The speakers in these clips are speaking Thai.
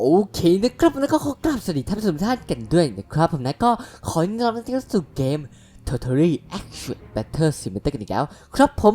โอเคนะครับแล้วก็ขอกราบสวัสดีท่านผู้ชมทุกท่านกันด้วยนะครับ ผมนะก็ขอยินดีต้อนรับเข้าสู่เกม Totally Action Battle Simulator กันอีกแล้ว ครับผม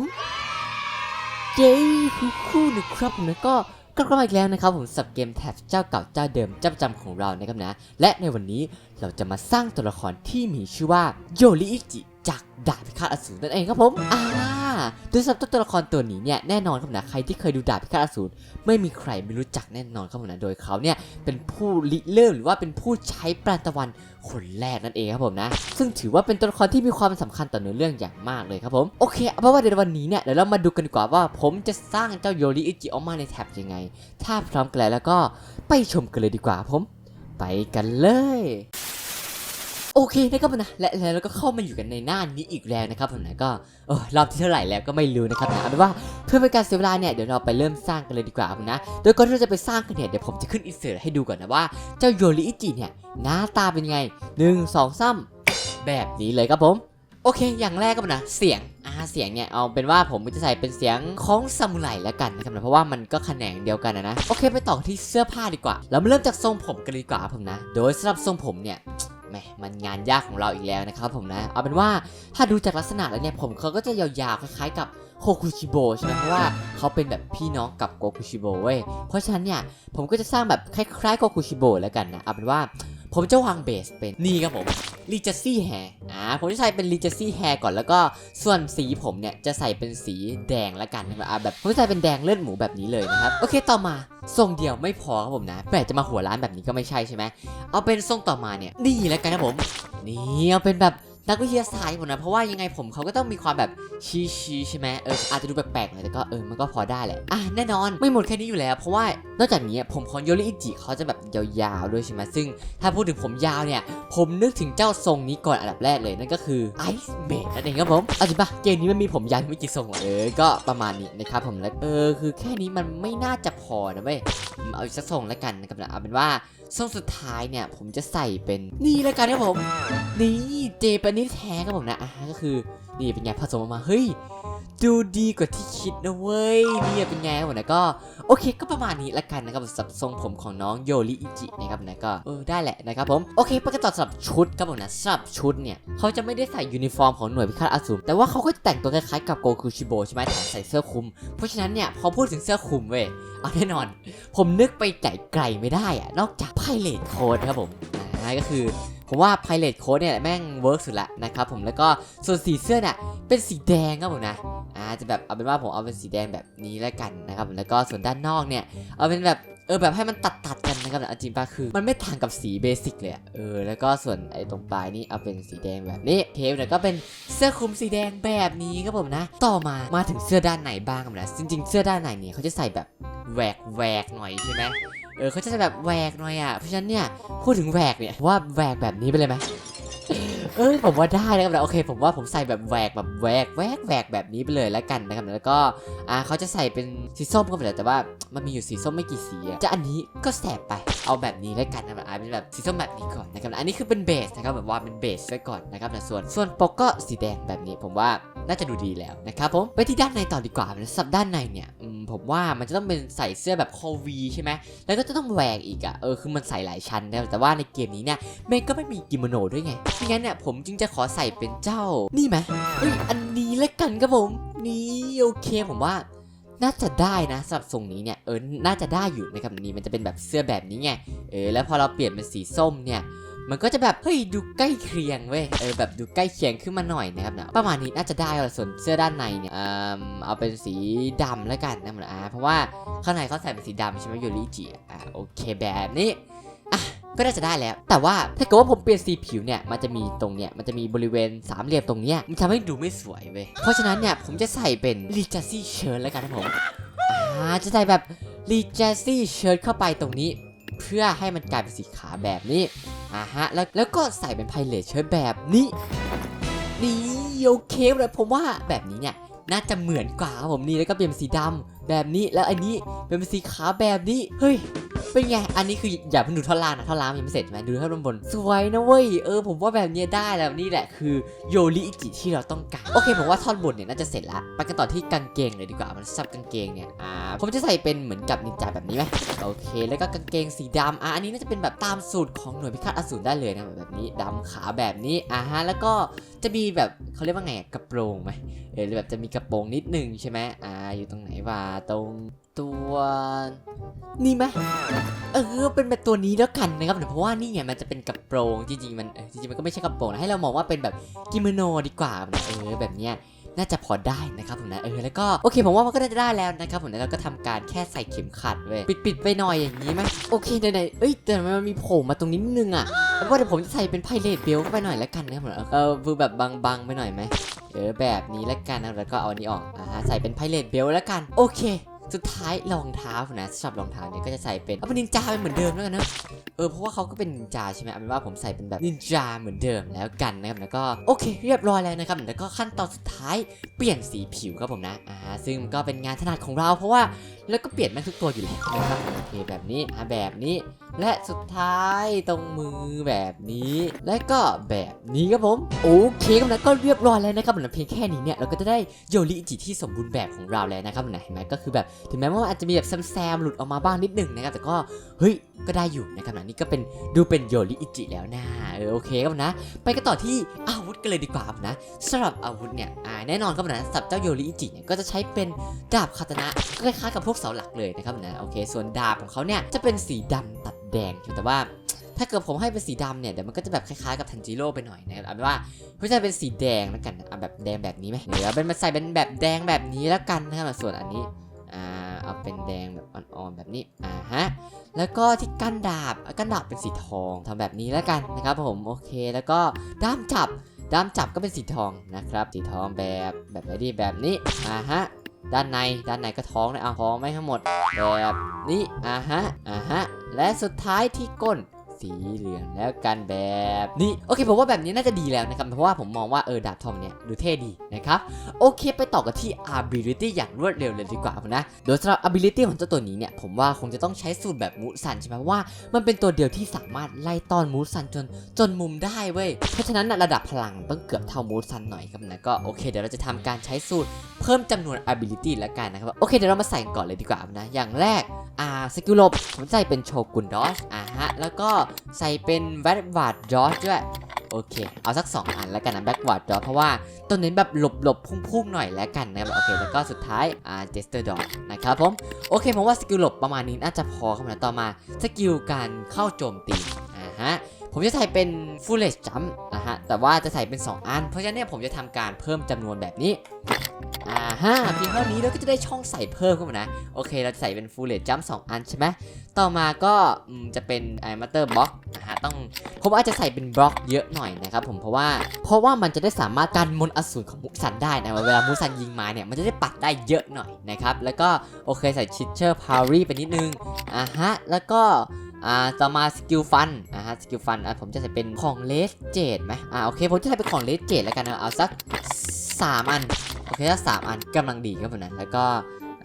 เย้คู่คู่นะครับผมนะก็กลับมาอีกแล้วนะครับผมสับเกมแท็บเจ้าเก่าเจ้าเดิมเจ้าประจำของเรานะครับนะ และในวันนี้เราจะมาสร้างตัวละครที่มีชื่อว่าโยริอิจิจากดาบพิฆาตอสูรนั่นเองครับผมอ่า โดยสำหรับตัวละครตัวนี้เนี่ยแน่นอนครับนะใครที่เคยดูดาบพิฆาตอสูรไม่มีใครไม่รู้จักแน่นอนครับผมนะโดยเขาเนี่ยเป็นผู้ริเริ่มหรือว่าเป็นผู้ใช้ปราตะวันคนแรกนั่นเองครับผมนะ ซึ่งถือว่าเป็นตัวละครที่มีความสำคัญต่อเนื้อเรื่องอย่างมากเลยครับผมโอเคเอาเป็นว่าเดี๋ยววันนี้เนี่ยเดี๋ยวเรามาดูกันดีกว่าว่า ผมจะสร้างเจ้าโยริอิจิออกมาในแท็บยังไง ถ้าพร้อมกันแล้วก็ไปชมกันเลยดีกว่าผม ไปกันเลย โอเคนะครับผมนะและแล้วเราก็เข้ามาอยู่กันในหน้านี้อีกแล้วนะครับผมนะก็เออรอบที่เท่าไหร่แล้วก็ไม่รู้นะครับนะเอาเป็นว่าเพื่อเป็นการเสียเวลาเนี่ยเดี๋ยวเราไปเริ่มสร้างกันเลยดีกว่าครับนะ โดยก่อนที่เราจะไปสร้างกันเนี่ยเดี๋ยวผมจะขึ้นอินเสิร์ตให้ดูก่อนนะว่าเจ้าโยริอิจิเนี่ยหน้าตาเป็นไงหนึ่งสองสามแบบนี้เลยครับผมโอเค อย่างแรกก็นะ เสียง อ่า เสียงเนี่ย เอาเป็นว่าผมจะใส่เป็นเสียงของซามูไรแล้วกันนะครับนะเพราะว่ามันก็แขนงเดียวกันนะ โอเค ไปต่อที่เสื้อผ้าดีกว่า เรามาเริ่มจากทรงผมกันดีกว่าผมนะ โดยสำหรับทรงผมเนี่ย มมันงานยากของเราอีกแล้วนะครับผมนะ เอาเป็นว่าถ้าดูจากลักษณะแล้วเนี่ยผมเขาก็จะยาวๆคล้ายๆกับโคคุชิโบใช่ไหมเพราะว่าเขาเป็นแบบพี่น้องกับโกคุชิโบเว้ยเพราะฉะนั้นเนี่ยผมก็จะสร้างแบบคล้ายๆโกคุชิโบแล้วกันนะเอาเป็นว่า ผมจะวางเบสเป็นนี่ครับผมลีเจซี่แฮร์อ่าผมจะใส่เป็นลีเจซี่แฮร์ก่อนแล้วก็ส่วนสีผมเนี่ยจะใส่เป็นสีแดงละกันนะครับอ่าแบบผมจะใส่เป็นแดงเลือดหมูแบบนี้เลยนะครับโอเคต่อมาทรงเดียวไม่พอครับผมนะแต่จะมาหัวร้านแบบนี้ก็ไม่ใช่ใช่ไหมเอาเป็นทรงต่อมาเนี่ยนี่แล้วกันนะผมนี่เอาเป็นแบบ นักวิทยาศาสตร์ผมนะเพราะว่ายังไงผมเขาก็ต้องมีความแบบชี้ชี้ใช่ไหมเอออาจจะดูแปลกๆหน่อยแต่ก็เออมันก็พอได้แหละอะแน่นอนไม่หมดแค่นี้อยู่แล้ว เพราะว่านอกจากนี้ผมของโยริอิจิเขาจะแบบยาวๆด้วยใช่ไหมซึ่ง ถ้าพูดถึงผมยาวเนี่ย ผมนึกถึงเจ้าทรงนี้ก่อนอันดับแรกเลยนั่นก็คือไอซ์เมดนั่นเองครับผมเอาจริงปะเกมนี้มันมีผมยาวไม่กี่ทรงหรอเออก็ประมาณนี้นะครับผมแล้วเออคือแค่นี้มันไม่น่าจะพอนะเว้ยเอาอีกสักทรงแล้วกันนะครับเอาเป็นว่าทรงสุดท้ายเนี่ยผมจะใส่เป็นนี่แล้วกันครับผม นี่เจแปนนี่แท้ครับผมนะอะก็คือนี่เป็นไงผสมออกมาเฮ้ยดูดีกว่าที่คิดนะเว้ยนี่เป็นไงครับผมนะก็โอเคก็ประมาณนี้ละกันนะครับสำหรับทรงผมของน้องโยริอิจินะครับนะก็เออได้แหละนะครับผมโอเคไปกันต่อสำหรับชุดครับผมนะสำหรับชุดเนี่ยเขาจะไม่ได้ใส่ยูนิฟอร์มของหน่วยพิฆาตอสูรแต่ว่าเขาก็จะแต่งตัวคล้ายๆกับโกคุชิโบใช่ไหมแถมใส่เสื้อคลุม เพราะฉะนั้นเนี่ยพอพูดถึงเสื้อคลุมเว้ยเอาแน่นอน ผมนึกไปไกลไกลไม่ได้อะนอกจากไพเรตโค้ดครับผมอ่าก็คือผมว่า Pilot Code เนี่ยแม่งเวิร์กสุดละนะครับผมแล้วก็ส่วนสีเสื้อเนี่ยเป็นสีแดงครับผมนะอ่าจะแบบเอาเป็นว่าผมเอาเป็นสีแดงแบบนี้แล้วกันนะครับผมแล้วก็ส่วนด้านนอกเนี่ยเอาเป็นแบบเออแบบให้มันตัดตัดกันนะครับแต่จริงปะคือ มันไม่ต่างกับสีเบสิกเลยอเออแล้วก็ส่วนไอ้ตรงปลายนี่เอาเป็นสีแดงแบบนี้เทปเนี่ยก็เป็นเสื้อคลุมสีแดงแบบนี้ครับผมนะ ต่อมามาถึงเสื้อด้านในบ้างครับนะจริงๆเสื้อด้านในเนี่ยเขาจะใส่แบบแหวกแหวกหน่อยใช่ไหม เออเขาจะแบบแหวกหน่อยอะเพราะฉะนั้นเนี่ยพูดถึงแหวกเนี่ยว่าแหวกแบบนี้ไปเลยไหม เอ้ยผมว่าได้นะครับโอเค ผมว่าผมใส่แบบแหวกแบบแหวกแหวกแหวกแบบนี้ไปเลยแล้วกันนะครับแล้วก็อ่าเขาจะใส่เป็นสีส้มก็ไปเลยแต่ว่ามันมีอยู่สีส้มไม่กี่สีอะจะอันนี้ก็แสบไปเอาแบบนี้แล้วกันนะครับอ่าเป็นแบบสีส้มแบบนี้ก่อนนะครับอันนี้คือเป็นเบสนะครับแบบว่าเป็นเบสไว้ก่อนนะครับแต่ส่วนส่วนปกก็สีแดงแบบนี้ ผมว่าน่าจะดูดีแล้วนะครับผมไปที่ด้านในต่อดีกว่าสับด้านในเนี่ยผมว่ามันจะต้องเป็นใส่เสื้อแบบคอวีใช่ไหมแล้วก็จะต้องแหวกอีกอะเออคือมันใส่หลายชั้นนะแต่ว่าในเกมนี้เนี่ยเมย์ก็ไม่มีกิโมโนด้วยไงไม่งั้นเนี่ยผมจึงจะขอใส่เป็นเจ้า นี่ไหมเอ้ยอันนี้ละกันครับผม นี่โอเคผมว่า น่าจะได้นะสำหรับทรงนี้เนี่ยเออน่าจะได้อยู่นะครับนี่มันจะเป็นแบบเสื้อแบบนี้ไงเออแล้วพอเราเปลี่ยนเป็นสีส้มเนี่ยมันก็จะแบบเฮ้ยดูใกล้เคียงเว้ยเออแบบดูใกล้เคียงขึ้นมาหน่อยนะครับนะประมาณนี้น่าจะได้ล้วส่วนเสื้อด้านในเนี่ยเออเอาเป็นสีดำแล้วกันนะเหมือนอ่าเพราะว่าข้างในเขาใส่เป็นสีดำใช่ไหมโยริจิอะโอเคแบบนี้อะ ก็น่าจะได้แล้ว แต่ว่าถ้าเกิดว่าผมเปลี่ยนสีผิวเนี่ยมันจะมีตรงเนี้ยมันจะมีบริเวณสามเหลี่ยมตรงเนี้ยมันทำให้ดูไม่สวยเว้ยเพราะฉะนั้นเนี่ยผมจะใส่เป็น r e g e n c y shirt แล้วกันนะผมอ่าจะใส่แบบ r e g e n c y shirt เข้าไปตรงนี้ เพื่อให้มันกลายเป็นสีขาวแบบนี้อ่าฮะแล้วแล้วก็ใส่เป็น pilot shirt แบบนี้นี่โอเคเลยผมว่าแบบนี้เนี่ยน่าจะเหมือนกว่าครับผมนี่แล้วก็เปลี่ยนเป็นสีดำ แบบนี้แล้วอันนี้เป็นสีขาวแบบนี้เฮ้ยเป็นไง อันนี้คืออย่าเพิ่งดูท่อนล่างนะท่อนล่างยังไม่เสร็จใช่ไหมดูท่อนบน สวยนะเว้ย เออผมว่าแบบเนี้ยได้แล้วนี่แหละคือโยริอิจิที่เราต้องการ โอเคผมว่าท่อนบนเนี่ยน่าจะเสร็จละไปกันต่อที่กางเกงเลยดีกว่า มันซับกางเกงเนี่ย อ่า ผมจะใส่เป็นเหมือนกับนินจาแบบนี้ไหมโอเค แล้วก็กางเกงสีดำอะอันนี้น่าจะเป็นแบบตามสูตรของหน่วยพิฆาตอสูรได้เลยนะแบบนี้ดำขาวแบบนี้ อ่าฮะ แล้วก็จะมีแบบเขาเรียกว่าไงกระโปรงไหมเออหรือแบบจะมีกระโปรงนิดนึงใช่ไหมอ่า อยู่ตรงไหนวะตรงตัวนี่ไหมเออเป็นแบบตัวนี้แล้วกันนะครับเพราะว่านี่ไงมันจะเป็นกระโปรงจริงๆมันจริงๆมันก็ไม่ใช่กระโปรงนะให้เรามองว่าเป็นแบบกิโมโนดีกว่าเออแบบเนี้ยน่าจะพอได้นะครับผมนะเออแล้วก็โอเคผมว่ามันก็น่าจะได้แล้วนะครับผมนะเราก็ทำการแค่ใส่เข็มขัดเว้ยปิดๆไปหน่อยอย่างนี้ไหมโอเคไหนๆเอ้ยแต่ทำไมมันมีโผล่มาตรงนี้นิดนึงอะแล้วว่าเดี๋ยวผมจะใส่เป็นไพเรตเบลเข้าไปหน่อยแล้วกันนะครับผมเออคือแบบบางๆไปหน่อยไหม เออแบบนี้แล้วกันนะแล้วก็เอาอันนี้ออกอ่าฮะใส่เป็นไพเรตเบลแล้วกัน โอเค สุดท้ายรองเท้านะชอบรองเท้าเนี่ยก็จะใส่เป็นเอาเป็นนินจาเป็นเหมือนเดิมแล้วกันนะเออเพราะว่าเขาก็เป็นนินจาใช่ไหมเอาเป็นว่าผมใส่เป็นแบบนินจาเหมือนเดิมแล้วกันนะครับแล้วก็โอเคเรียบร้อยแล้วนะครับแล้วก็ขั้นตอนสุดท้ายเปลี่ยนสีผิวครับผมนะอ่าซึ่งก็เป็นงานถนัดของเรา เพราะว่าแล้วก็เปลี่ยนแม่งทุกตัวอยู่แล้วนะครับโอเคแบบนี้อ่าแบบนี้ และสุดท้ายตรงมือแบบนี้ และก็แบบนี้ครับผมโอเคครับนะก็เรียบร้อยแล้วนะครับผมนเพียงแค่นี้เนี่ยเราก็จะได้โยริจิที่สมบูรณ์แบบของเราแล้วนะครับนะเห็นไหมก็คือแบบถึงแม้ว่าอาจจะมีแบบแซมๆหลุดออกมาบ้างนิดหนึ่งนะครับแต่ก็เฮ้ยก็ได้อยู่นะครับนะนี่ก็เป็นดูเป็นโยริอิจิแล้วนะเออโอเคครับนะ ไปกันต่อที่อาวุธกันเลยดีกว่าครับนะสำหรับอาวุธเนี่ยอ่าแน่นอนครับนะสับเจ้าโยริอิจิเนี่ยก็จะใช้เป็นดาบคาตนะคล้ายๆกับพวกเสาหลักเลยนะครับนะโอเค ส่วนดาบของเขาเนี่ยจะเป็นสีดำตัดแดงแต่ว่าถ้าเกิดผมให้เป็นสีดำเนี่ยเดี๋ยวมันก็จะแบบคล้ายๆกับทันจิโร่ไปหน่อยนะครับเอาเป็นว่าเพื่อจะเป็นสีแดงแล้วกันเอาแบบแดงแบบนี้ไหมเดี๋ยวเป็นมาใส่เป็นแบบแดงแบบนี้แล้วกันนะครับส่วนอันนี้อ่าเอาเป็นแดงแบบอ่อนๆแบบนี้อ่าฮะ แล้วก็ที่กั้นดาบกั้นดาบเป็นสีทองทำแบบนี้แล้วกันนะครับผมโอเคแล้วก็ด้ามจับด้ามจับก็เป็นสีทองนะครับสีทองแบบแบบไหนดีแบบนี้อ่าฮะด้านในด้านในก็ท้องนะเอาท้องไม่ทั้งหมดแบบนี้อ่าฮะอ่าฮะและสุดท้ายที่ก้น สีเหลืองแล้วกันแบบนี้โอเคผมว่าแบบนี้น่าจะดีแล้วนะครับเพราะว่าผมมองว่าเออดาบทองเนี่ยดูเท่ดีนะครับโอเคไปต่อกันที่ ability อย่างรวดเร็วเลยดีกว่านะโดยสำหรับ ability ของเจ้าตัวนี้เนี่ยผมว่าคงจะต้องใช้สูตรแบบมูซันใช่ไหมว่า มันเป็นตัวเดียวที่สามารถไล่ต้อนมูซันจนจนมุมได้เว้ยเพราะฉะนั้นนะระดับพลังต้องเกือบเท่ามูซันหน่อยครับนะก็โอเคเดี๋ยวเราจะทำการใช้สูตรเพิ่มจำนวน ability แล้วกันนะครับโอเคเดี๋ยวเรามาใส่ก่อนเลยดีกว่านะอย่างแรก อ่าสกิลลบผมใส่เป็นโชกุนดอสอ่าฮะแล้วก็ใส่เป็นแบ็กวาร์ดดอสด้วยโอเค เอาสัก 2 อันแล้วกันนะแบ็กวาร์ดดอสเพราะว่าต้นเน้นแบบหลบหลบพุ่งๆหน่อยแล้วกันนะครับโอเค แล้วก็สุดท้ายอ่าเจสเตอร์ดอสนะครับผม โอเคผมว่าสกิลหลบประมาณนี้น่าจะพอครับนะต่อมาสกิลการเข้าโจมตีอ่าฮะ ผมจะใส่เป็น full edge jump นะฮะ แต่ว่าจะใส่เป็น 2 อัน เพราะฉะนั้นเนี่ยผมจะทำการเพิ่มจำนวนแบบนี้อ่าฮะเพียงเท่านี้เราก็จะได้ช่องใส่เพิ่มเข้ามานะ โอเค เราจะใส่เป็น full edge jump 2อันใช่ไหมต่อมาก็จะเป็นไอมัตเตอร์บล็อกนะฮะต้องผมอาจจะใส่เป็นบล็อกเยอะหน่อยนะครับผมเพราะว่าเพราะว่ามันจะได้สามารถกันมนต์อสูรของมุสันได้นะเวลามุสันยิงมาเนี่ยมันจะได้ปัดได้เยอะหน่อยนะครับแล้วก็โอเคใส่ชิ t เชอร์พาวรีไปนิดนึงอ่าฮะแล้วก็ อ่าต่อมาสกิลฟันอ่าฮะสกิลฟันอะผมจะใส่เป็นของเลสเจดไหมอ่าโอเคผมจะใส่เป็นของเลสเจดแล้วกันนะเอาสักสามอันโอเคสักสามอันกำลังดีครับผมนะแล้วก็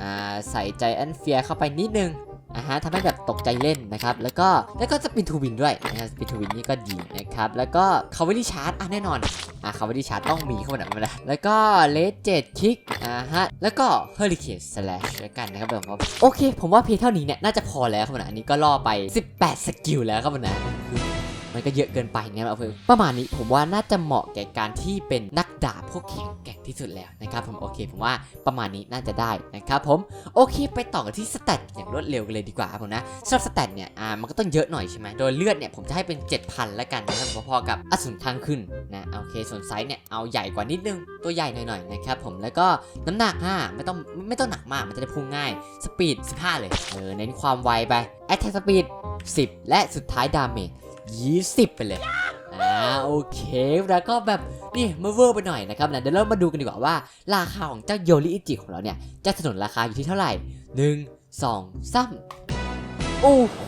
อ่าใส่ใจแอนเฟียเข้าไปนิดนึงอ่าฮะทำให้แบบ ตกใจเล่นนะครับ แล้วก็แล้วก็สปินทูวินด้วยนะสปินทูวินนี่ก็ดีนะครับ แล้วก็คาเวลี่ชาร์ตอะแน่นอนอ่าคาเวลี่ชาร์ตต้องมีเข้ามาหน่อยมาแล้วแล้วก็เลสเจ็ดคิกอ่าฮะแล้วก็เฮอริเคนสแลชแล้วกันนะครับผมโอเค ผมว่าเพียงเท่านี้เนี่ยน่าจะพอแล้วครับผมนะอันนี้ก็ล่อไป 18 สกิลแล้วครับผมนะ มันก็เยอะเกินไปเนี่ยเอาเพิ่มประมาณนี้ผมว่าน่าจะเหมาะแก่การที่เป็นนักดาบพวกแข็งแกร่งที่สุดแล้วนะครับผมโอเคผมว่าประมาณนี้น่าจะได้นะครับผมโอเคไปต่อกันที่สเตตอย่างรวดเร็วกันเลยดีกว่าครับผมนะสำหรับสเตตเนี่ยอ่ามันก็ต้องเยอะหน่อยใช่ไหมโดยเลือดเนี่ยผมจะให้เป็น 7,000แล้วกันนะครับพอๆกับอสูรทางขึ้นนะโอเคส่วนไซส์เนี่ยเอาใหญ่กว่านิดนึงตัวใหญ่หน่อยๆนะครับผมแล้วก็น้ำหนัก5ไม่ต้องไม่ต้องหนักมากมันจะได้พุ่งง่ายสปีด15 เลยเออเน้นความไวไปแอตแทกสปีด10 และสุดท้ายดาเมจ 20 ไปเลยอ่าโอเคแล้วก็แบบนี่มาเวอร์ไปหน่อยนะครับนะเดี๋ยวเรามาดูกันดีกว่าว่า ราคาของเจ้าโยริอิจิของเราเนี่ยจะสนนราคาอยู่ที่เท่าไหร่หนึ่งสองสามโอ้โห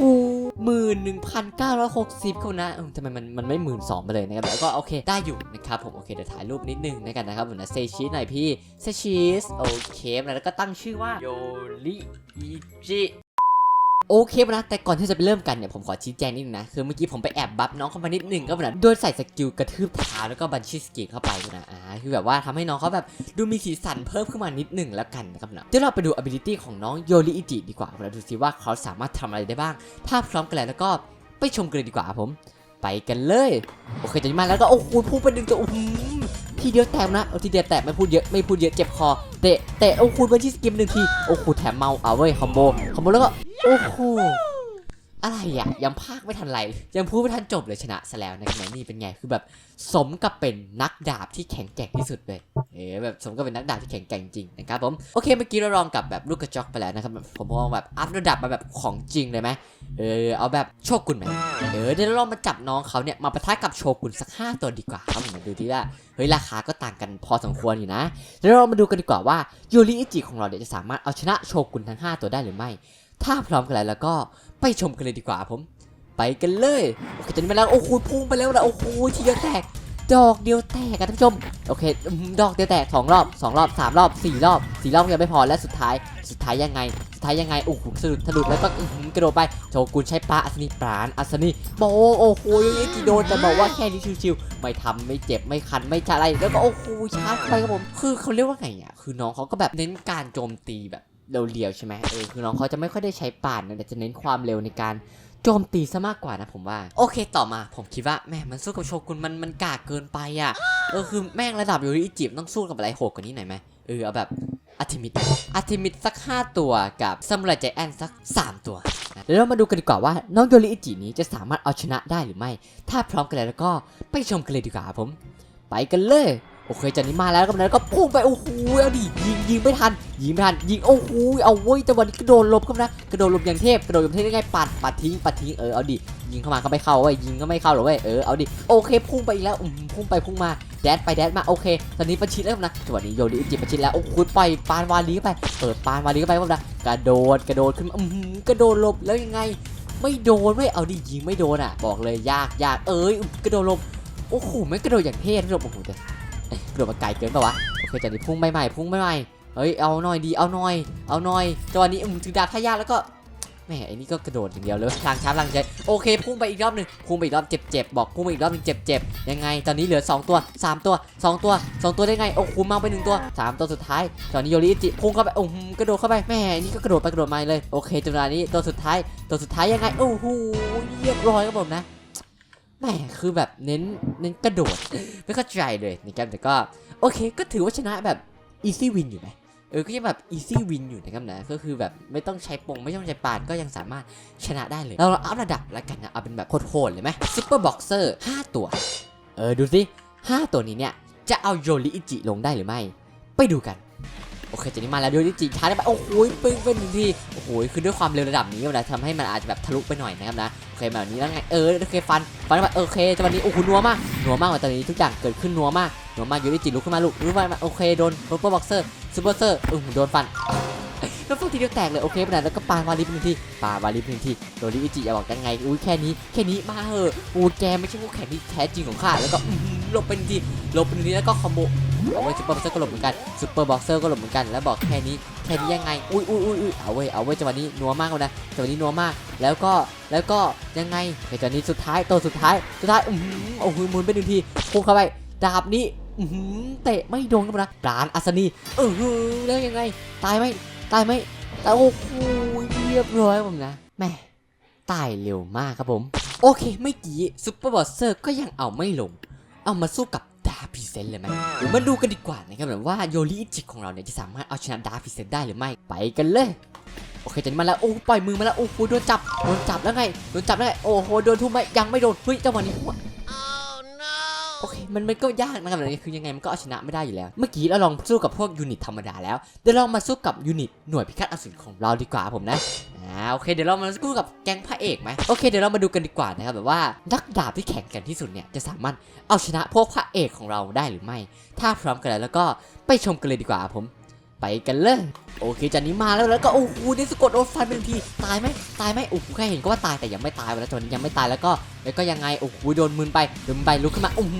หมื่นหนึ่งพันเก้าร้อยหกสิบคนนะเออทำไมมันมันไม่หมื่นสองไปเลยนะครับแล้วก็โอเคได้อยู่นะครับผมโอเคเดี๋ยวถ่ายรูปนิดนึงนะกันนะครับผมนะเซชีสหน่อยพี่เซชีสโอเคแล้วก็ตั้งชื่อว่าโยริอิจิ โอเคนะแต่ก่อนที่จะไปเริ่มกันเนี่ยผมขอชี้แจงนิดนึงนะ คือเมื่อกี้ผมไปแอบบัฟน้องเข้ามานิดนึงก็แบบโดยใส่สกิลกระทืบเท้าแล้วก็บัญชีสกิลเข้าไปนะอ่าคือแบบว่าทำให้น้องเขาแบบดูมีสีสันเพิ่มขึ้นมานิดหนึ่งแล้วกันนะครับนะเดี๋ยวเราไปดู ability ของน้องโยริอิจิดีกว่าเราดูซิว่าเขาสามารถทำอะไรได้บ้าง ถ้าพร้อมกันแล้วก็ไปชมกันเลยดีกว่าผม ไปกันเลย โอเคจะมาแล้วก็โอ้โหพูดไปดึงตัวอื้อหือ ทีเดียวแตกนะเอาทีเดียวแตกไม่พูดเยอะไม่พูดเยอะเจ็บคอเตะเตะโอ้โหบัญชีสกิมหนึ่งทีโอ้คูแถมเมาเอาเว้ยคอมโบคอมโบแล้วก็โอ้โห อะไรอะยังพากไม่ทันไรยังพูดไม่ทันจบเลยชนะซะแล้วนะครับนี่เป็นไงคือแบบสมกับเป็นนักดาบที่แข็งแกร่งที่สุดเลยเออแบบสมกับเป็นนักดาบที่แข็งแกร่งจริงนะครับผมโอเคเมื่อกี้เราลองกับแบบลูกกระจอกไปแล้วนะครับผมมองแบบอัพระดับมาแบบของจริงเลยไหมเออเอาแบบโชกุนไหมเออเดี๋ยวเราลองมาจับน้องเขาเนี่ยมาปะทะกับโชกุนสักห้าตัวดีกว่าครับผมมาดูที่ว่าเฮ้ยราคาก็ต่างกันพอสมควรอยู่นะเดี๋ยวเรามาดูกันดีกว่าว่ายูริอิจิของเราเนี่ยจะสามารถเอาชนะโชกุนทั้งห้าตัวได้หรือไม่ถ้าพร้อมกันแล้วแล้วก็ ไปชมกันเลยดีกว่าผม ไปกันเลยโอเคตอนนี้มาแล้วโอ้โหพุ่งไปแล้วนะโอ้โหทีเดียวแตกดอกเดียวแตกกันท่านผู้ชมโอเคดอกเดียวแตกสองรอบสองรอบสามรอบสี่รอบสี่รอบยังไม่พอและสุดท้ายสุดท้ายยังไงสุดท้ายยังไงโอ้โหสะดุดสะดุดแล้วก็กระโดดไปโชกุนใช้ปลาอัศนีปราณอัศนีโบโอ้โหยังไงจีโดนแต่บอกว่าแค่นี้ชิวๆไม่ทำไม่เจ็บไม่คันไม่อะไรแล้วก็โอ้โหชาร์จไปครับผมคือเขาเรียกว่าไงอะคือน้องเขาก็แบบเน้นการโจมตีแบบ เร็วๆใช่ไหมเออคือน้องเขาจะไม่ค่อยได้ใช้ปานนะแต่จะเน้นความเร็วในการโจมตีซะมากกว่านะผมว่า โอเคต่อมาผมคิดว่าแม่มันสู้กับโชกุนมันมันกากเกินไปอะเออคือแม่งระดับยูริอิจิต้องสู้กับอะไรโหดกว่านี้หน่อยไหมเออเอาแบบอาร์ติมิดอาร์ติมิดสัก 5 ตัวกับซัมไรใจแอนสัก 3 ตัวนะเดี๋ยวเรามาดูกันดีกว่าว่าน้องยูริอิจินี้จะสามารถเอาชนะได้หรือไม่ ถ้าพร้อมกันแล้วก็ไปชมกันเลยดีกว่าผม ไปกันเลย โอเคจากนี้มาแล้วก็นั้นก็พุ่งไปโอ้โหเอาดิยิงยิงไม่ทันยิงไม่ทันยิงโอ้โหเอาเว้ยแต่วันนี้กระโดดหลบเข้ามานะกระโดดหลบอย่างเทพกระโดดอย่างเทพได้ไงปัดปัดทิ้งปัดทิ้งเออเอาดิยิงเข้ามาก็ไม่เข้าเว้ยยิงก็ไม่เข้าหรอกเว้ยเออเอาดิโอเคพุ่งไปอีกแล้วอืมพุ่งไปพุ่งมาแดดไปแดดมาโอเคตอนนี้ประชิดแล้วนะจังหวะนี้โยนดิอิจิประชิดแล้วโอ้โหปล่อยปานวาลีไปเปิดปานวาลีไปว่านะกระโดดกระโดดขึ้นอืมกระโดดหลบแล้วยังไง ไม่โดนเว้ยเอาดิยิงไม่โดนอะ บอกเลยยากยากเอ้ยกระโดดหลบโอ้โหไม่กระโดดอย่างเท่ท่านผู้ชมโอ้โหแต่ กระโดดมาไกลเกินปะวะโอเคจานี้พุ่งใหม่ๆพุ่งใหม่ๆเฮ้ยเอาหน่อยดีเอาหน่อย เอาหน่อยจังหวะนี้อืมถึงดาบท่ายากแล้วก็แหมไอ้นี่ก็กระโดดอย่างเดียวเลยทางช้าทางใจโอเคพุ่งไปอีกรอบหนึ่งพุ่งไปอีกรอบเจ็บๆบอกพุ่งไปอีกรอบหนึงเจ็บๆยังไง ตอนนี้เหลือ 2 ตัว 3 ตัว 2 ตัว 2 ตัวได้ไงโอ้โหมาไปหนึ่งตัว 3 ตัวสุดท้าย ตอนนี้โยริอิจิพุ่งเข้าไปโอ้โหกระโดดเข้าไปแหมไอ้นี่ก็กระโดดไปกระโดดมาเลยโอเคจังหวะนี้ตัวสุดท้ายตัวสุดท้ายยังไงโอ้โหเรียบร้อยครับผมนะ แหมคือแบบเน้นเน้นกระโดด ไม่เข้าใจเลยนะครับแต่ก็โอเคก็ถือว่าชนะแบบ easy win อยู่ไหมเออก็ยังแบบ easy win อยู่นะครับนะก็คือแบบไม่ต้องใช้ปงไม่ต้องใช้ปานก็ยังสามารถชนะได้เลย เราเราอัพระดับแล้วกันนะเอาเป็นแบบโหดๆเลยไหมซูเปอร์บ็อกเซอร์5ตัว เออดูสิ5ตัวนี้เนี่ยจะเอาโยริอิจิลงได้หรือไม่ ไปดูกัน โอเคจากนี้มาแล้วโยริอิจิช้าได้ไปโอ้โหปึ้งเป็นหนึ่งทีโอ้โหคือด้วยความเร็วระดับนี้นะทำให้มันอาจจะแบบทะลุไปหน่อยนะครับนะโอเคแบบนี้แล้วไงเออโอเคฟันฟันไปโอเคจังหวะนี้โอ้โหนัวมากนัวมากว่าตอนนี้ทุกอย่างเกิดขึ้นนัวมากหนูมากยูริจิลุกขึ้นมาลูกลุกมาโอเคโดนซูเปอร์บ็อกเซอร์ซูเปอร์เซอร์เออโดนฟันแล้วฟันทีเดียวแตกเลยโอเคไปไหนแล้วก็ปาวาลิปหนึ่งทีปาวาลิปหนึ่งทีโดริอิจิอย่าบอกยังไงอุ้ยแค่นี้แค่นี้มาเหอะอูแกไม่ใช่คู่แข่งที่แท้จริงของข้าแล้วก็ลบไปหนึ่งทีลบไปหนึ่งทีแล้วก็คอมโบ เอาไว้ซูเปอร์บ็อกเซอร์ก็หลบเหมือนกันซูเปอร์บ็อกเซอร์ก็หลบเหมือนกันแล้วบอกแค่นี้แค่นี้ยังไงอุ้ยอุ้ยอุ้ยอุ้ยเอาไว้ยเอาไว้ยจังหวะนี้นัวมากเลยนะจังหวะนี้นัวมากแล้วก็แล้วก็ยังไงในจังหวะนี้สุดท้ายตัวสุดท้ายสุดท้ายอือโอ้โหหมุนไปหนึ่งทีพุ่งเข้าไปดาบนี้อื้อเตะไม่โดนครับนะปราณอัศนีเออแล้วยังไง ตายไหมตายไหมแต่โอ้โหเรียบร้อยผมนะแม่ตายเร็วมากครับผม โอเคไม่กี่ซุปเปอร์บอสเซอร์ก็ยังเอาไม่ลง เอามาสู้กับ ร์พิเซนเลยไหมเดี๋ยวมาดูกันดีกว่านะครับแบบว่าโยริอิจิของเราเนี่ยจะสามารถเอาชนะดาร์พิเซนต์ได้หรือไม่ไปกันเลยโอเคจันมาแล้วโอ้ปล่อยมือมาแล้วโอ้โหโดนจับโดนจับแล้วไงโดนจับแล้วไงโอ้โหโดนทุ่มไหมยังไม่โดนเฮ้ยจังหวะนี้ มันมันก็ยากนะครับแบบนี้คือยังไงมันก็เอาชนะไม่ได้อยู่แล้ว เมื่อกี้เราลองสู้กับพวกยูนิตธรรมดาแล้ว เดี๋ยวเรามาสู้กับยูนิตหน่วยพิฆาตอสูรของเราดีกว่าผมนะอ่าโอเคเดี๋ยวเรามาสู้กับแก๊งพระเอกไหมโอเคเดี๋ยวเรามาดูกันดีกว่านะครับแบบว่านักดาบที่แข็งแกร่งที่สุดเนี่ยจะสามารถเอาชนะพวกพระเอกของเราได้หรือไม่ ถ้าพร้อมกันแล้วก็ไปชมกันเลยดีกว่าผม ไปกันเลยโอเคจันนี้มาแล้วแล้วก็โอ้โหนี่สะกดโดนฟันเป็นงทีตายไหมตายไหมโอ้โหแค่เห็นก็ว่าตายแต่ยังไม่ตายวันแล้วจันนี้ยังไม่ตายแล้วก็แล้วก็ยังไงโอ้โหโดนมืนไปโดนมืนไปลุกขึ้นมาโอ้โห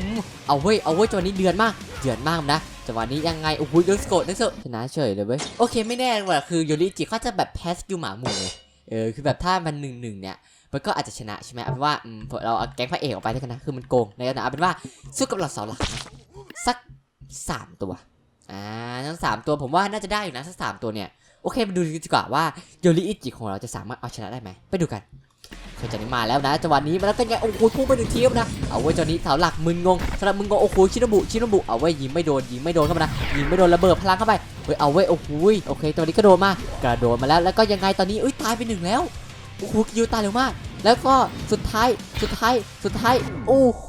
เอาเว้ยเอาเว้ยจังหวะนี้เดือดมากเดือดมากนะจังหวะนี้ยังไงโอ้โหโดนสะกดนั่นเถอะชนะเฉยเลยเว้ยโอเคไม่แน่ว่ะคือโยริจิเขาจะแบบแพ้สกิลหมาหมู่ไงเออคือแบบถ้ามันหนึ่งหนึ่งเนี่ยมันก็อาจจะชนะใช่ไหมเอาเป็นว่าอืมเราเอาแก๊งพระเอกออกไปแล้วกันนะคือมันโกงในขณะเอาเป็นว่าสู้กับเราเสาหลักนะสักสามตัว อ่าทั้งสามตัวผมว่าน่าจะได้อยู่นะทั้งสามตัวเนี่ยโอเคมาดูดีกว่าว่าโยริอิจิของเราจะสามารถเอาชนะได้ไหมไปดูกันเคยจะนี้มาแล้วนะจังหวะนี้มาแล้วเป็นไงโอ้โหพุ่งไปหนึ่งทีครับนะเอาไว้เจ้านี้เสาหลักมึนงงสำหรับมึนงงโอ้โหชินบุชินบุเอาไว้ยิงไม่โดนยิงไม่โดนเข้ามานะยิงไม่โดนระเบิดพลังเข้าไปเฮ้ยเอาไว้โอ้โหโอเคตอนนี้ก็โดนมากระโดดมาแล้วแล้วก็ยังไงตอนนี้เอ้ยตายไปหนึ่งแล้วโอ้โหคิวตายเร็วมาก แล้วก็สุดท้ายสุดท้ายสุดท้ายโอ้โห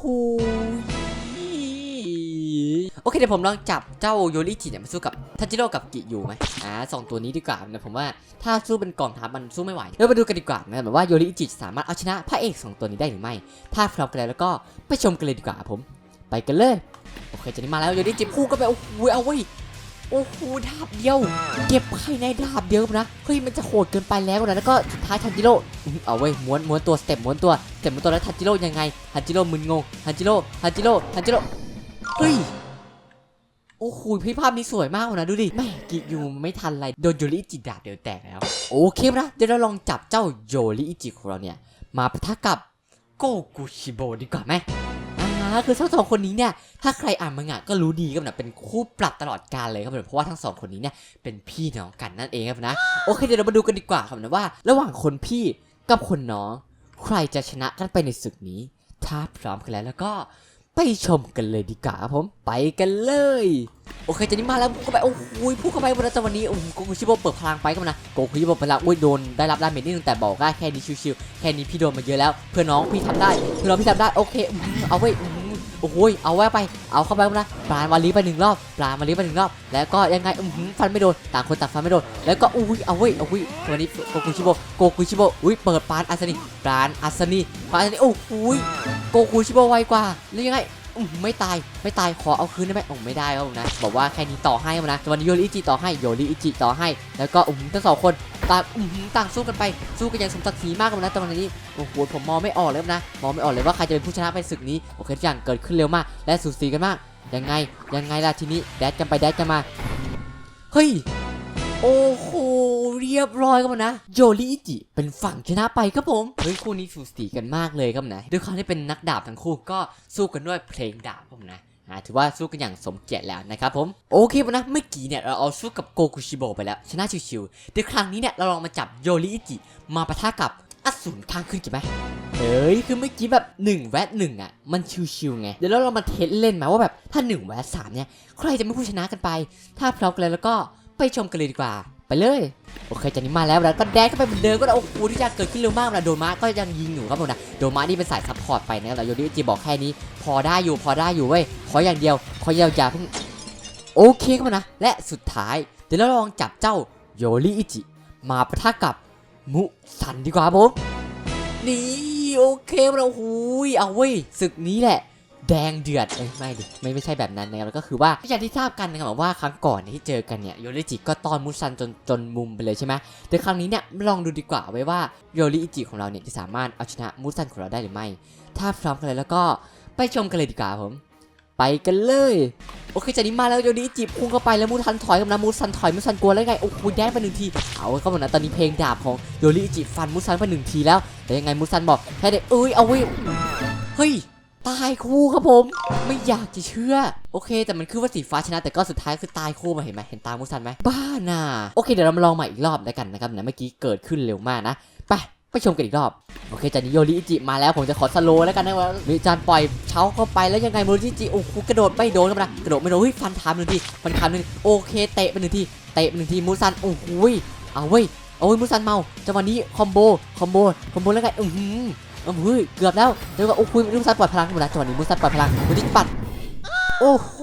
โอเคเดี๋ยวผมลองจับเจ้าโยริจิเนี่ยมาสู้กับทันจิโร่กับกิยูไหมอ่าสองตัวนี้ดีกว่านะผมว่าถ้าสู้เป็นกองทัพมันสู้ไม่ไหวเดี๋ยวมาดูกันดีกว่านะแบบว่าโยริจิสามารถเอาชนะพระเอกสองตัวนี้ได้หรือไม่ ถ้าพร้อมกันแล้วก็ไปชมกันเลยดีกว่าผม ไปกันเลย โอเคจากนี้มาแล้วโยริจิพุ่ก็ไปโอ้โหเอาไว้โอ้โหดาบเดียว เก็บภายในดาบเดียวนะเฮ้ยมันจะโหดเกินไปแล้วนะแล้วก็ท้ายทันจิโร่อื้อเอาไว้ยม้วนม้วนตัวสเต็ปม้วนตัวสเต็ปม้วนตัวแล้วทันจิโร่ยังไงทันจิโร่มึนงงทันจิโร่ทันจิโร่ทันจิโร่ เฮ้ย โอ้โหพี่ภาพนี้สวยมากเลยนะดูดิแม่กิยูไม่ทันไรโดนโยริอิจิดาบเดียวแตกแล้ว โอเคนะเดี๋ยวเราลองจับเจ้าโยริอิจิของเราเนี่ย มาปะทะกับโกกุชิโบดีกว่าไหมอ่าคือทั้งสองคนนี้เนี่ยถ้าใครอ่านมังงะก็รู้ดีครับนะเป็นคู่ปรับตลอดกาลเลยครับผมเพราะว่าทั้งสองคนนี้เนี่ยเป็นพี่น้องกันนั่นเองครับนะโอเคเดี๋ยวเรามาดูกันดีกว่าครับนะว่า ระหว่างคนพี่กับคนน้อง ใครจะชนะกันไปในศึกนี้ ถ้าพร้อมกันแล้วแล้วก็ ไปชมกันเลยดีกว่าผมไปกันเลย โอเคจะนี้มาแล้วพุ่งเข้าไปโอ้โหพุ่งเข้าไปบนจังหวะนี้โอ้โหโกคุชิโบเปิดพลังไปก็มานะโกคุชิโบพลังอุ้ยโดนได้รับดาเมจนิดนึงแต่บอกว่าแค่นี้ชิวๆแค่นี้พี่โดนมาเยอะแล้ว เพื่อน้องพี่ทำได้เพื่อน้องพี่ทำได้โอเคเอาไว้ โอ้โหเอาไว้ไป เอาเข้าไปนะปลามาลีไปหนึ่งรอบปลามาลีไปหนึ่งรอบ แล้วก็ยังไงอื้อหือฟันไม่โดน ต่างคนต่างฟันไม่โดน แล้วก็อุ้ย เอาไว้เอาไว้วันนี้โกคุชิโบโกคุชิโบอุ้ย เปิดปานอัศนีปานอัศนีปานอัศนีโอ้โหโกคุชิโบไวกว่า แล้วยังไงอื้อหือไม่ตายไม่ตายขอเอาคืนได้ไหมโอ้ไม่ได้ครับผมนะบอกว่าแค่นี้ต่อให้ครับนะวันนี้โยริอิจิต่อให้โยริอิจิต่อให้ แล้วก็อุ้มทั้งสองคน ต่างต่างสู้กันไปสู้กันอย่างสมศักดิ์ศรีมากครับนะตอนนี้โอ้โหผมมองไม่ออกเลยนะมองไม่ออกเลยว่าใครจะเป็นผู้ชนะในศึกนี้โอเคทุกอย่างเกิดขึ้นเร็วมาก และสูสีกันมากยังไงยังไงล่ะทีนี้แดดกันไปแดดกันมาเฮ้ยโอ้โหเรียบร้อยครับผมนะโยริอิจิเป็นฝั่งชนะไปครับผมเฮ้ยคู่นี้สูสีกันมากเลยครับนะด้วยความที่เป็นนักดาบทั้งคู่ก็สู้กันด้วยเพลงดาบผมนะ ถือว่าสู้กันอย่างสมเกียรติแล้วนะครับผมโอเคปนะเมื่อกี้เนี่ยเราเอาสู้กับโกคุชิโบไปแล้ว ชนะชิวๆเดี๋ยวครั้งนี้เนี่ยเราลองมาจับโยริอิจิมาปะทะกับอสูรข้างขึ้นกันไหมเฮ้ยคือเมื่อกี้แบบ1แวะ1อะมันชิวๆไงเดี๋ยวเราลองมาเทสเล่นไหมว่าแบบถ้า1แวะ3เนี่ยใครจะเป็นผู้ชนะกันไป ถ้าพร้อมกันแล้วก็ไปชมกันเลยดีกว่า เลย โอเคจากนี้มาแล้วแล้วก็แดกเข้าไปเหมือนเดิมก็โอ้โหที่จะเกิดขึ้นเร็วมากนะโดมาก็ยังยิงอยู่ครับผมนะโดมานี่เป็นสายซัพพอร์ตไปนะครับแต่โยริอิจิบอกแค่นี้ พอได้อยู่พอได้อยู่เว้ยขออย่างเดียวขออย่าอย่าเพิ่งโอเคครับนะและสุดท้ายเดี๋ยวเราลองจับเจ้าโยริอิจิมาประทะกับมุสันดีกว่าผมนี่โอเคเราหูยเอาเว้ยศึกนี้แหละ ดงเดือดเอ้ยไม่ดิไม่ไม่ใช่แบบนั้นนะครับก็คือว่าอย่างที่ทราบกันนะครับว่าครั้งก่อนที่เจอกันเนี่ยโยริจิก็ต้อนมุสันจนจนมุมไปเลยใช่ไหมแต่ครั้งนี้เนี่ยลองดูดีกว่าไว้ว่าโยริอิจิของเราเนี่ยจะสามารถเอาชนะมุสันของเราได้หรือไม่ ถ้าพร้อมกันเลยแล้วก็ไปชมกันเลยดีกว่าผม ไปกันเลยโอเคจากนี้มาแล้วโยนิจิพุ่งเข้าไปแล้วมูทันถอยกับนะมูซันถอยมูซันกลัวแล้วไงโอ้โหแดนไปหนึ่งทีเอาเข้ามานะตอนนี้เพลงดาบของโยนิจิฟันมูซันไปหนึ่งทีแล้วแต่ยังไงมูซันบอกแค่เด็กเอ้ยเอาไว้ยเฮ้ย ตายคู่ครับผม ไม่อยากจะเชื่อ โอเค แต่มันคือว่าสีฟ้าชนะ แต่ก็สุดท้ายคือตายคู่มาเห็นไหมเห็นตามูซันไหมบ้าน่ะโอเคเดี๋ยวเรามาลองใหม่อีกรอบแล้วกันนะครับนะเมื่อกี้เกิดขึ้นเร็วมากนะไปไปชมกันอีกรอบ โอเคจานี้โยริอิจิมาแล้วผมจะขอสโลว์แล้วกันนะว่ามีจานปล่อยเช้าเข้าไปแล้วยังไงโยริจิโอ้โหกระโดดไม่โดนครับนะกระโดดไม่โดนเฮ้ยฟันทามหนึ่งทีฟันทามหนึ่งโอเคเตะไปหนึ่งทีเตะไปหนึ่งทีมูซันโอ้โหยเอาเว้ยเอาเว้ยมูซันเมาจังหวะนี้คอมโบคอมโบคอมโบแล้วไงอือหือ เออเฮ้ยเกือบแล้วเดี๋ยวก็โอ้โหมูซันปล่อยพลังหมดแล้วจังหวะนี้มูซันปล่อยพลังมูซันปัดโอ้โห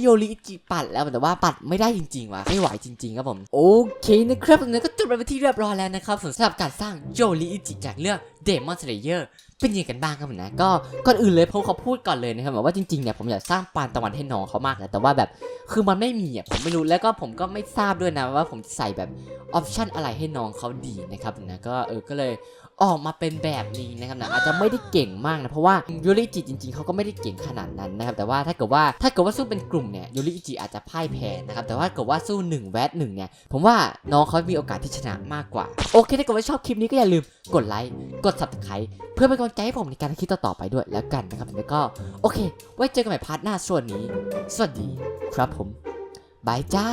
โยริอิจิปัดแล้วแต่ว่าปัดไม่ได้จริงๆว่ะไม่ไหวจริงๆครับผมโอเคนะครับตรงนี้ก็จบไปที่เรียบร้อยแล้วนะครับสำหรับการสร้างโยริอิจิจากเรื่อง Demon Slayer เป็นยังไงกันบ้างครับผมนะก็ก่อนอื่นเลยผมขอพูดก่อนเลยนะครับว่าจริงๆเนี่ยผมอยากสร้างปานตะวันให้น้องเขามากนะแต่ว่าแบบคือมันไม่มีอะผมไม่รู้แล้วก็ผมก็ไม่ทราบด้วยนะว่าผมจะใส่แบบออปชันอะไรให้น้องเขาดีนะครับนะก็เออก็เลย ออกมาเป็นแบบนี้นะครับนะอาจจะไม่ได้เก่งมากนะเพราะว่ายูริจิจริงๆเขาก็ไม่ได้เก่งขนาดนั้นนะครับแต่ว่าถ้าเกิดว่าถ้าเกิดว่าสู้เป็นกลุ่มเนี่ยยูริจิอาจจะพ่ายแพ้นะครับแต่ว่าเกิดว่าสู้1แวดหนึ่งเนี่ยผมว่าน้องเขามีโอกาสที่ชนะมากกว่า โอเคถ้าเกิดว่าชอบคลิปนี้ก็อย่าลืมกดไลค์กด subscribe เพื่อเป็นกำลังใจให้ผมในการทำคลิปต่อๆไปด้วยแล้วกันนะครับแล้วก็โอเค ไว้เจอกันใหม่พาร์ทหน้าส่วนนี้ สวัสดีครับผมบายจ้า